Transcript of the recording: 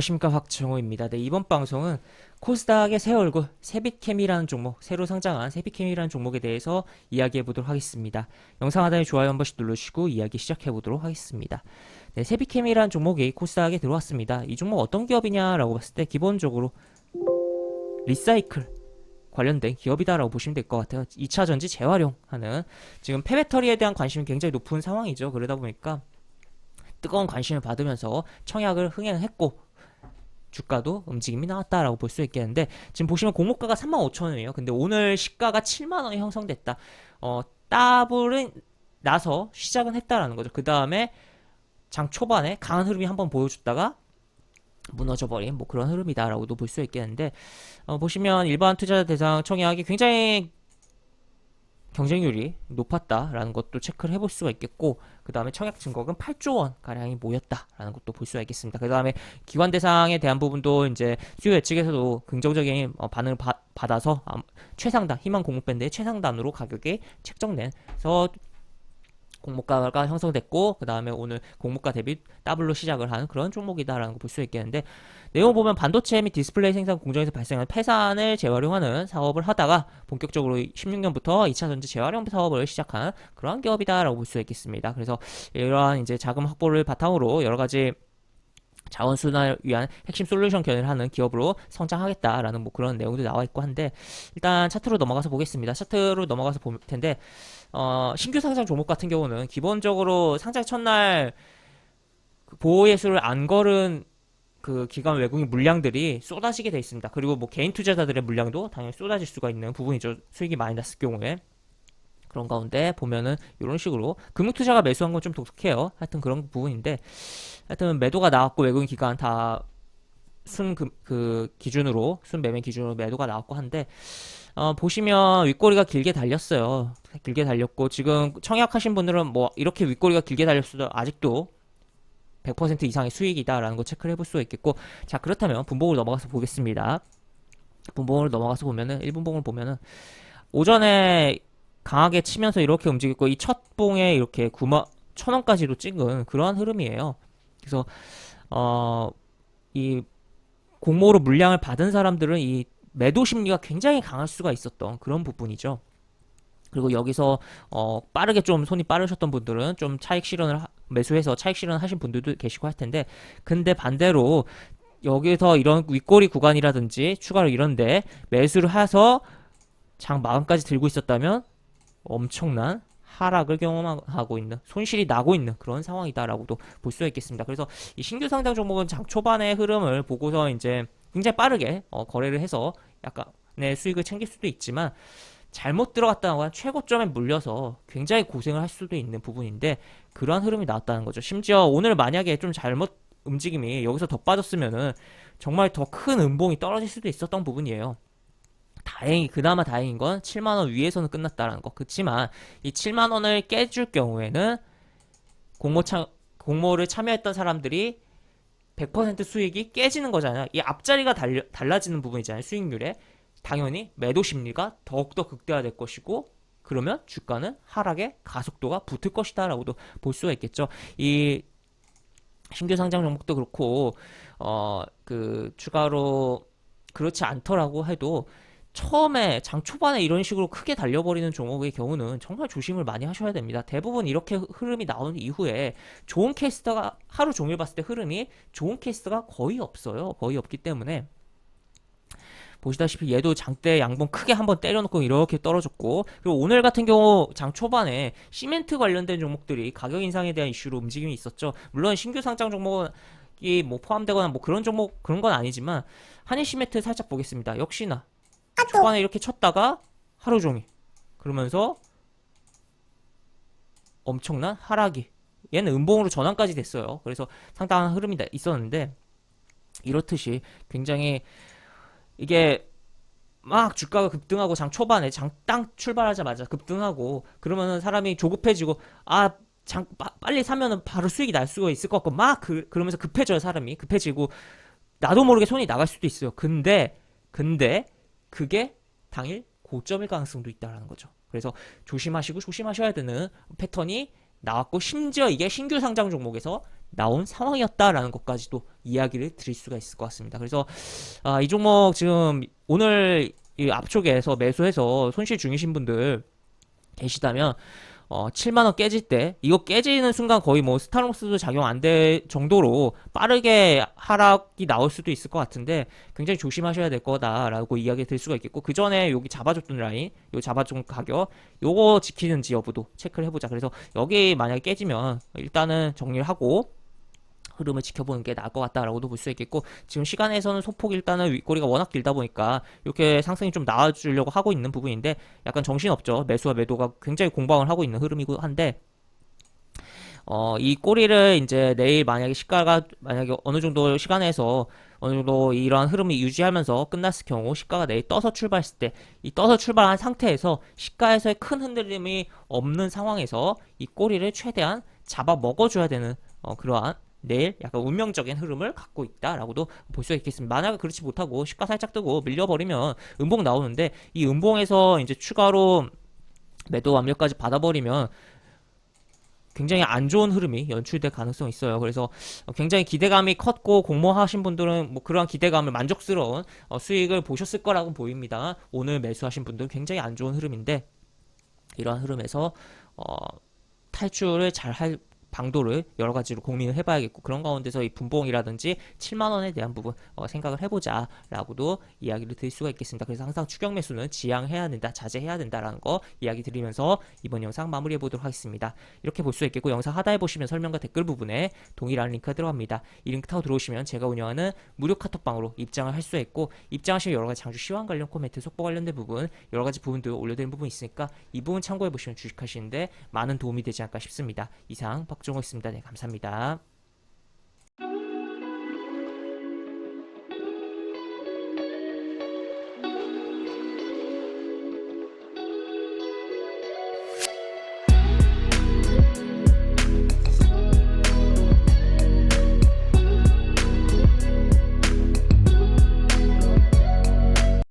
안녕하십니까 박정호입니다. 네, 이번 방송은 코스닥의 새 얼굴 세빛캠이라는 종목, 새로 상장한 세빛캠이라는 종목에 대해서 이야기해 보도록 하겠습니다. 영상 하단에 좋아요 한 번씩 눌러주시고 이야기 시작해 보도록 하겠습니다. 네, 세빛캠이라는 종목이 코스닥에 들어왔습니다. 이 종목 어떤 기업이냐라고 봤을 때 기본적으로 리사이클 관련된 기업이다라고 보시면 될 것 같아요. 2차 전지 재활용하는 지금 폐배터리에 대한 관심이 굉장히 높은 상황이죠. 그러다 보니까 뜨거운 관심을 받으면서 청약을 흥행했고 주가도 움직임이 나왔다라고 볼 수 있겠는데 지금 보시면 공모가가 35,000원이에요. 근데 오늘 시가가 7만 원이 형성됐다. 어, 따블은 나서 시작은 했다라는 거죠. 그 다음에 장 초반에 강한 흐름이 한번 보여줬다가 무너져버린 뭐 그런 흐름이다라고도 볼 수 있겠는데 어, 보시면 일반 투자 대상 청약이 굉장히 경쟁률이 높았다라는 것도 체크를 해볼 수가 있겠고 그 다음에 청약 증거금 8조 원 가량이 모였다라는 것도 볼 수가 있겠습니다. 그 다음에 기관 대상에 대한 부분도 이제 수요 예측에서도 긍정적인 어, 반응을 바, 받아서 아, 최상단 희망 공모 밴드의 최상단으로 가격이 책정돼서 공모가가 형성됐고 그 다음에 오늘 공모가 대비 더블로 시작을 한 그런 종목이다라는 거볼수 있겠는데 내용 보면 반도체 및 디스플레이 생산 공정에서 발생한 폐산을 재활용하는 사업을 하다가 본격적으로 16년부터 2차 전지 재활용 사업을 시작한 그러한 기업이다라고 볼 수 있겠습니다. 그래서 이러한 이제 자금 확보를 바탕으로 여러 가지 자원 순환을 위한 핵심 솔루션 견해를 하는 기업으로 성장하겠다라는 뭐 그런 내용도 나와 있고 한데 일단 차트로 넘어가서 보겠습니다. 차트로 넘어가서 볼 텐데 어, 신규 상장 종목 같은 경우는 기본적으로 상장 첫날 그 보호 예술을 안 걸은 그 기관 외국인 물량들이 쏟아지게 돼 있습니다. 그리고 뭐 개인 투자자들의 물량도 당연히 쏟아질 수가 있는 부분이죠. 수익이 많이 났을 경우에. 그런 가운데 보면은 이런 식으로 금융 투자가 매수한 건 좀 독특해요. 하여튼 그런 부분인데 하여튼 매도가 나왔고 외국인 기관 다순그 기준으로 순 매매 기준으로 매도가 나왔고 한데 어, 보시면 윗꼬리가 길게 달렸어요. 길게 달렸고 지금 청약하신 분들은 뭐 이렇게 윗꼬리가 길게 달렸어도 아직도 100% 이상의 수익이다라는 거 체크를 해볼 수가 있겠고 자 그렇다면 분봉으로 넘어가서 보겠습니다. 분봉으로 넘어가서 보면은 1분봉을 보면은 오전에 강하게 치면서 이렇게 움직였고 이 첫 봉에 이렇게 9만 천 원까지도 찍은 그러한 흐름이에요. 그래서 어 이 공모로 물량을 받은 사람들은 이 매도 심리가 굉장히 강할 수가 있었던 그런 부분이죠. 그리고 여기서 어 빠르게 좀 손이 빠르셨던 분들은 좀 차익 실현을 하- 매수해서 차익 실현 하신 분들도 계시고 할 텐데 근데 반대로 여기서 이런 윗꼬리 구간이라든지 추가로 이런데 매수를 해서 장 마감까지 들고 있었다면 엄청난 하락을 경험하고 있는 손실이 나고 있는 그런 상황이다라고도 볼 수가 있겠습니다. 그래서 이 신규 상장 종목은 장 초반의 흐름을 보고서 이제 굉장히 빠르게 어, 거래를 해서 약간의 수익을 챙길 수도 있지만 잘못 들어갔다거나 최고점에 물려서 굉장히 고생을 할 수도 있는 부분인데 그러한 흐름이 나왔다는 거죠. 심지어 오늘 만약에 좀 잘못 움직임이 여기서 더 빠졌으면은 정말 더 큰 음봉이 떨어질 수도 있었던 부분이에요. 다행히 그나마 다행인 건 7만 원 위에서는 끝났다라는 거. 그렇지만 이 7만 원을 깨줄 경우에는 공모 참 공모를 참여했던 사람들이 100% 수익이 깨지는 거잖아요. 이 앞자리가 달려, 달라지는 부분이잖아요. 수익률에. 당연히 매도 심리가 더욱더 극대화될 것이고 그러면 주가는 하락의 가속도가 붙을 것이다라고도 볼 수가 있겠죠. 이 신규 상장 종목도 그렇고 어 그 추가로 그렇지 않더라고 해도 처음에 장 초반에 이런 식으로 크게 달려버리는 종목의 경우는 정말 조심을 많이 하셔야 됩니다. 대부분 이렇게 흐름이 나온 이후에 좋은 케이스가 하루 종일 봤을 때 흐름이 좋은 케이스가 거의 없어요. 거의 없기 때문에 보시다시피 얘도 장대 양봉 크게 한번 때려놓고 이렇게 떨어졌고 그리고 오늘 같은 경우 장 초반에 시멘트 관련된 종목들이 가격 인상에 대한 이슈로 움직임이 있었죠. 물론 신규 상장 종목은 이뭐 포함되거나 뭐 그런 종목 그런 건 아니지만 한일 시멘트 살짝 보겠습니다. 역시나 초반에 이렇게 쳤다가 하루 종일 그러면서 엄청난 하락이 얘는 음봉으로 전환까지 됐어요. 그래서 상당한 흐름이 나- 있었는데 이렇듯이 굉장히 이게 막 주가가 급등하고 장 초반에 장 땅 출발하자마자 급등하고 그러면은 사람이 조급해지고 아 장 빨리 사면은 바로 수익이 날 수가 있을 것 같고 막 그, 그러면서 급해져요 사람이 급해지고 나도 모르게 손이 나갈 수도 있어요. 근데 근데 그게 당일 고점일 가능성도 있다라는 거죠. 그래서 조심하시고 조심하셔야 되는 패턴이 나왔고 심지어 이게 신규 상장 종목에서 나온 상황이었다라는 것까지도 이야기를 드릴 수가 있을 것 같습니다. 그래서 아, 이 종목 지금 오늘 이 앞쪽에서 매수해서 손실 중이신 분들 계시다면 어, 7만원 깨질 때, 이거 깨지는 순간 거의 뭐 스타벅스도 작용 안 될 정도로 빠르게 하락이 나올 수도 있을 것 같은데, 굉장히 조심하셔야 될 거다라고 이야기 들 수가 있겠고, 그 전에 여기 잡아줬던 라인, 요 잡아준 가격, 요거 지키는지 여부도 체크를 해보자. 그래서 여기 만약에 깨지면 일단은 정리를 하고, 흐름을 지켜보는 게 나을 것 같다라고도 볼 수 있겠고 지금 시간에서는 소폭 일단은 윗꼬리가 워낙 길다 보니까 이렇게 상승이 좀 나와주려고 하고 있는 부분인데 약간 정신없죠. 매수와 매도가 굉장히 공방을 하고 있는 흐름이고 한데 어, 이 꼬리를 이제 내일 만약에 시가가 만약에 어느 정도 시간에서 어느 정도 이러한 흐름이 유지하면서 끝났을 경우 시가가 내일 떠서 출발했을 때 이 떠서 출발한 상태에서 시가에서의 큰 흔들림이 없는 상황에서 이 꼬리를 최대한 잡아 먹어줘야 되는 어, 그러한 내일 약간 운명적인 흐름을 갖고 있다라고도 볼 수 있겠습니다. 만약에 그렇지 못하고 시가 살짝 뜨고 밀려버리면 음봉 나오는데 이 음봉에서 이제 추가로 매도 완료까지 받아버리면 굉장히 안 좋은 흐름이 연출될 가능성이 있어요. 그래서 굉장히 기대감이 컸고 공모하신 분들은 뭐 그러한 기대감을 만족스러운 어, 수익을 보셨을 거라고 보입니다. 오늘 매수하신 분들은 굉장히 안 좋은 흐름인데 이러한 흐름에서 어, 탈출을 잘 할 방도를 여러 가지로 고민을 해봐야겠고 그런 가운데서 이 분봉이라든지 7만 원에 대한 부분 어, 생각을 해보자라고도 이야기를 드릴 수가 있겠습니다. 그래서 항상 추격 매수는 지양해야 된다, 자제해야 된다라는 거 이야기 드리면서 이번 영상 마무리해 보도록 하겠습니다. 이렇게 볼 수 있겠고 영상 하단에 보시면 설명과 댓글 부분에 동일한 링크가 들어갑니다. 이 링크 타고 들어오시면 제가 운영하는 무료 카톡방으로 입장을 할 수 있고 입장하시면 여러 가지 장주 시황 관련 코멘트, 속보 관련된 부분 여러 가지 부분도 올려드린 부분이 있으니까 이 부분 참고해 보시면 주식하시는데 많은 도움이 되지 않을까 싶습니다. 이상 박종호였습니다. 네, 감사합니다.